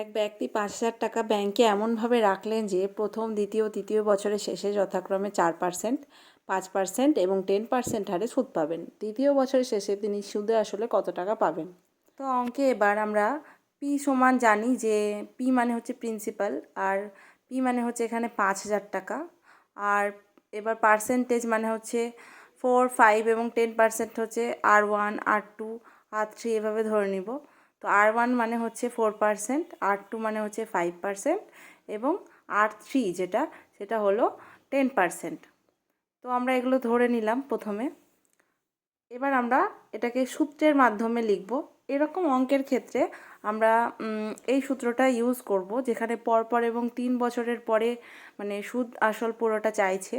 এক ব্যক্তি পাঁচ হাজার টাকা ব্যাংকে এমনভাবে রাখলেন যে প্রথম, দ্বিতীয়, তৃতীয় বছরের শেষে যথাক্রমে চার পার্সেন্ট, পাঁচ পার্সেন্ট এবং টেন পার্সেন্ট হারে সুদ পাবেন। তৃতীয় বছরের শেষে তিনি সুদে আসলে কত টাকা পাবেন? তো অঙ্কে এবার আমরা পি সমান জানি যে পি মানে হচ্ছে প্রিন্সিপাল আর পি মানে হচ্ছে এখানে পাঁচ হাজার টাকা। আর এবার পার্সেন্টেজ মানে হচ্ছে ফোর, ফাইভ এবং টেন পার্সেন্ট হচ্ছে আর ওয়ান, আর টু, আর থ্রি এভাবে ধরে নিব। তো আর ওয়ান মানে হচ্ছে ফোর পার্সেন্ট আর টু মানে হচ্ছে ফাইভ পার্সেন্ট এবং আর থ্রি যেটা, সেটা হলো টেন পার্সেন্ট তো আমরা এগুলো ধরে নিলাম প্রথমে। এবার আমরা এটাকে সূত্রের মাধ্যমে লিখব। এরকম অঙ্কের ক্ষেত্রে আমরা এই সূত্রটা ইউজ করব যেখানে পরপর এবং তিন বছরের পরে মানে সুদ আসল পুরোটা চাইছে।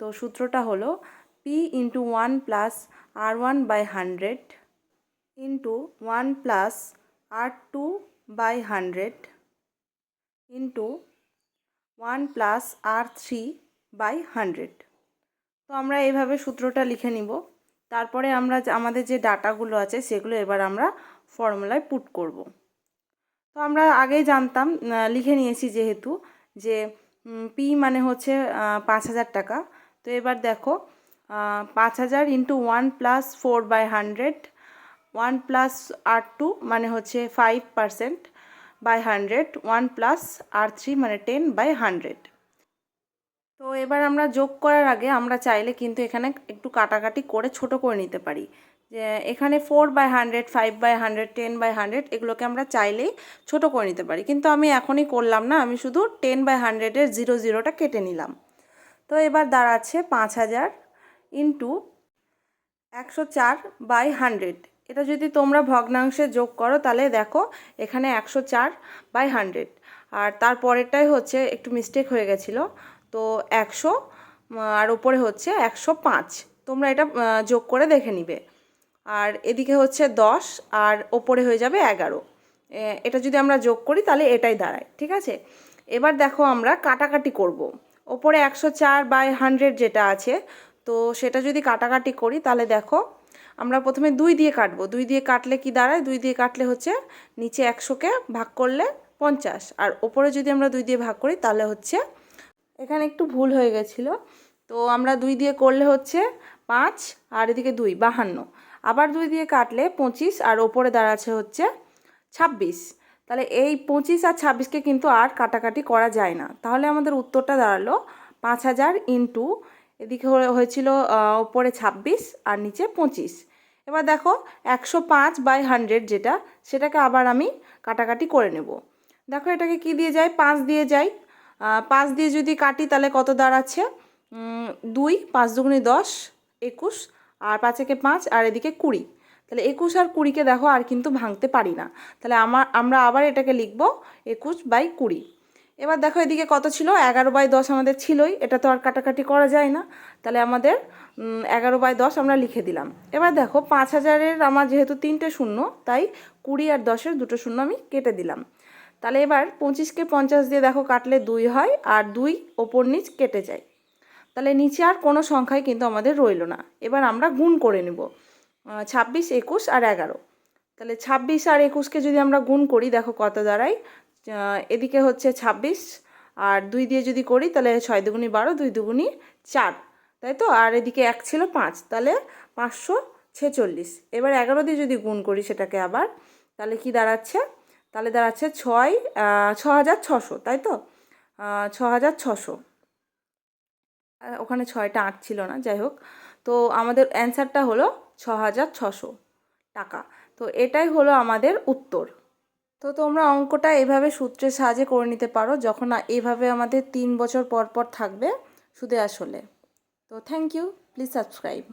তো সূত্রটা হলো P into one plus R one by hundred into one plus R two by hundred into one plus R three by hundred তো আমরা এইভাবে সূত্রটা লিখে নিব। তারপরে আমরা আমাদের যে ডাটাগুলো আছে সেগুলো এবার আমরা ফর্মুলায় পুট করব। তো আমরা আগেই জানতাম লিখে নিয়েছি যেহেতু যে পি মানে হচ্ছে পাঁচ হাজার টাকা। তো এবার দেখো পাঁচ হাজার into one plus four by hundred one plus R two মানে হচ্ছে five percent by hundred one plus R three মানে টেন বাই হান্ড্রেড তো এবার আমরা যোগ করার আগে আমরা চাইলে কিন্তু এখানে একটু কাটাকাটি করে ছোট করে নিতে পারি। যে এখানে four by hundred five by hundred ten by hundred এগুলোকে আমরা চাইলেই ছোট করে নিতে পারি। কিন্তু আমি এখনই করলাম না, আমি শুধু টেন বাই হান্ড্রেডের জিরো জিরোটা কেটে নিলাম। তো এবার দাঁড়াচ্ছে পাঁচ হাজার ইন্টু একশো চার বাই হান্ড্রেড এটা যদি তোমরা ভগ্নাংশে যোগ করো, তাহলে দেখো এখানে একশো চার বাই হান্ড্রেড। আর তারপরেরটাই হচ্ছে, একটু মিস্টেক হয়ে গেছিল, তো একশো, আর ওপরে হচ্ছে একশো পাঁচ। তোমরা এটা যোগ করে দেখে নিবে। আর এদিকে হচ্ছে দশ, আর ওপরে হয়ে যাবে এগারো। এটা যদি আমরা যোগ করি, তাহলে এটাই দাঁড়ায়, ঠিক আছে? এবার দেখো আমরা কাটাকাটি করব। ওপরে একশো চার বাই হান্ড্রেড যেটা আছে, তো সেটা যদি কাটাকাটি করি, তাহলে দেখো আমরা প্রথমে দুই দিয়ে কাটবো। দুই দিয়ে কাটলে কি দাঁড়ায়? দুই দিয়ে কাটলে হচ্ছে নিচে একশোকে ভাগ করলে পঞ্চাশ। আর ওপরে যদি আমরা দুই দিয়ে ভাগ করি, তাহলে হচ্ছে এখানে একটু ভুল হয়ে গেছিল। তো আমরা দুই দিয়ে করলে হচ্ছে পাঁচ আর এদিকে দুই, বাহান্ন। আবার দুই দিয়ে কাটলে পঁচিশ আর ওপরে দাঁড়াচ্ছে হচ্ছে ছাব্বিশ। তাহলে এই পঁচিশ আর ছাব্বিশকে কিন্তু আর কাটাকাটি করা যায় না। তাহলে আমাদের উত্তরটা দাঁড়াল পাঁচ হাজার ইন্টু এদিকে হয়েছিল ওপরে ছাব্বিশ আর নিচে পঁচিশ। এবার দেখো, একশো পাঁচ বাই হান্ড্রেড যেটা, সেটাকে আবার আমি কাটাকাটি করে নেব। দেখো এটাকে কি দিয়ে যায়? পাঁচ দিয়ে যাই পাঁচ দিয়ে যদি কাটি তাহলে কত দাঁড়াচ্ছে? দুই, পাঁচ দুগুণে দশ, একুশ, আর পাঁচেকে পাঁচ, আর এদিকে কুড়ি। তাহলে একুশ আর কুড়িকে দেখো আর কিন্তু ভাঙতে পারি না। তাহলে আমার, আমরা আবার এটাকে লিখব একুশ বাই কুড়ি। এবার দেখো এদিকে কত ছিল? এগারো বাই দশ আমাদের ছিলই। এটা তো আর কাটাকাটি করা যায় না। তাহলে আমাদের এগারো বাই দশ আমরা লিখে দিলাম। এবার দেখো, পাঁচ হাজারের আমার যেহেতু তিনটে শূন্য, তাই কুড়ি আর দশের দুটো শূন্য আমি কেটে দিলাম। তাহলে এবার পঁচিশকে পঞ্চাশ দিয়ে দেখো কাটলে দুই হয়, আর দুই ওপর নিচ কেটে যায়। তাহলে নিচে আর কোনো সংখ্যাই কিন্তু আমাদের রইল না। এবার আমরা গুণ করে নেব। ছাব্বিশ, একুশ আর এগারো। তাহলে ছাব্বিশ আর একুশকে যদি আমরা গুণ করি, দেখো কত দাঁড়ায়? এদিকে হচ্ছে ছাব্বিশ, আর দুই দিয়ে যদি করি তাহলে ছয় দুগুনি বারো, দুই দুগুনি চার, তাই তো? আর এদিকে এক ছিল পাঁচ, তাহলে পাঁচশো ছেচল্লিশ। এবার এগারো দিয়ে যদি গুণ করি সেটাকে আবার, তাহলে কি দাঁড়াচ্ছে? তাহলে দাঁড়াচ্ছে ছয় ছ হাজার ছশো, তাই তো? ছ হাজার ছশো। ওখানে ছয়টা আট ছিল না, যাই হোক। তো আমাদের অ্যান্সারটা হলো ছ হাজার ছশো টাকা। তো এটাই হলো আমাদের উত্তর। তো তোমরা অঙ্কটা এভাবে সূত্রের সাহায্যে করে নিতে পারো যখন এভাবে আমাদের তিন বছর পর পর থাকবে সুদে আসলে। তো থ্যাংক ইউ প্লিজ সাবস্ক্রাইব